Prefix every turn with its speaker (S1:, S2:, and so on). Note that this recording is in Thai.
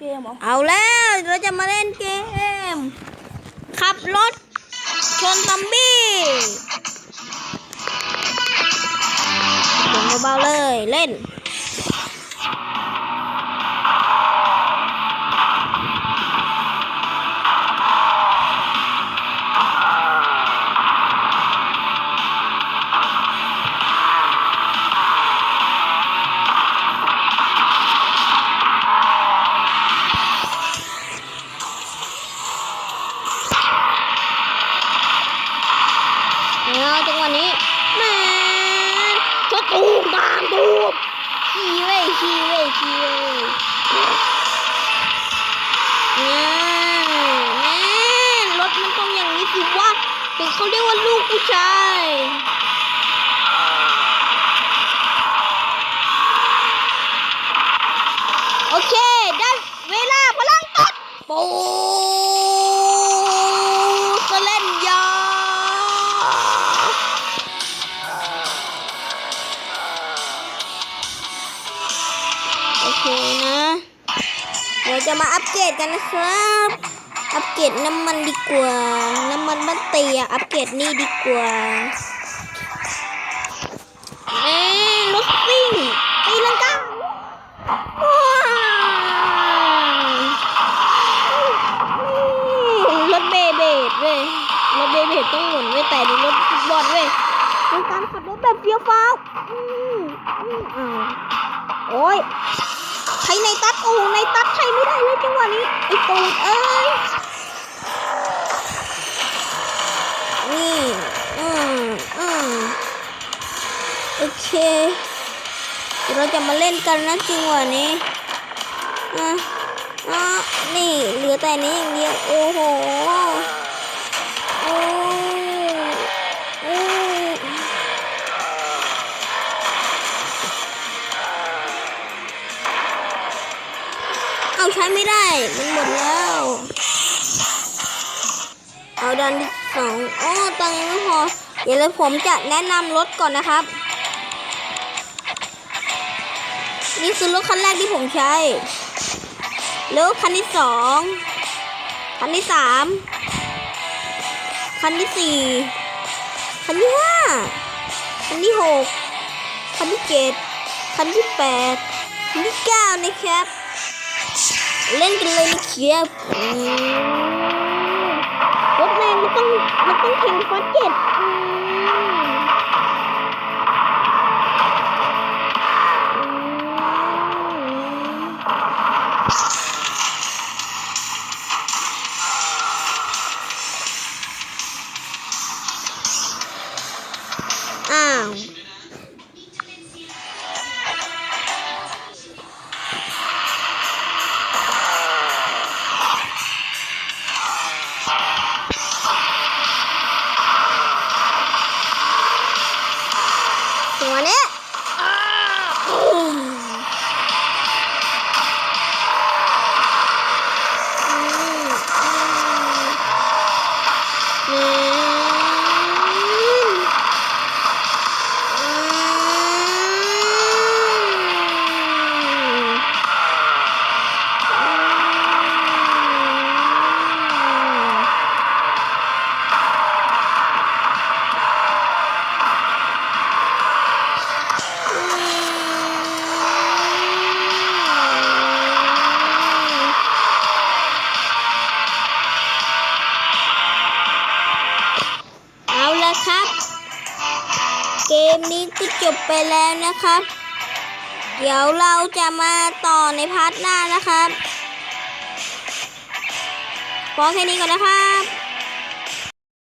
S1: เกมเหรอ
S2: เอาแล้วเราจะมาเล่นเกม ขับรถชนซอมบี้ลงเบาๆเลยเล่น ตูมตามตูมขี่เว้ยขี่เว้ยขี่เว้ยแม่ยแม่รถมันต้องอย่างนี้สิวะถึงเขาเรียกว่าลูกผู้ชายโอเค ได้เวลาพลังตัดปู โอเคนะ เดี๋ยวจะมาอัปเกรดกันนะครับ อัปเกรดน้ำมันดีกว่า น้ำมันบ้านเตียอัปเกรดนี่ดีกว่า เอ๊ะรถซิ่งตีลังกาว้าวรถเบเบดเว้ยรถเบเบดต้องหมุนเว้แต่นี่รถบอลเว้ยเป็นการขับรถแบบเฟี้ยวฟ้าวอืมอืมอ้าว โอ้ยใช้ในตัดโอ้ในตัดใช้ไม่ได้เลยจังหวะนี้ไอ้ตูดเอ้ยนี่อืมอืมโอเคเราจะมาเล่นกันนะจังหวะนี้อะอะนี่เหลือแต่นี้อย่างเดียวโอ้โหโอ้ เอาใช้ไม่ได้ มันหมดแล้ว เอาดันที่สองโอ้ตังค์ไม่พอเดี๋ยวเลยผมจะแนะนำรถก่อนนะครับ นี่คือรถคันแรกที่ผมใช้ แล้วคันที่สองคันที่สามคันที่สี่คันที่ห้าคันที่หกคันที่เจ็ดคันที่แปดคันที่เก้านะครับ เล่นกันเลยนะครับรถแรงมันต้องมันต้องแข่งฟาสเจ็ดอืมอืมอ้าว ตัว เกมนี้ก็จบไปแล้วนะครับ เดี๋ยวเราจะมาต่อในพาร์ทหน้านะครับพอแค่นี้ก่อนนะครับ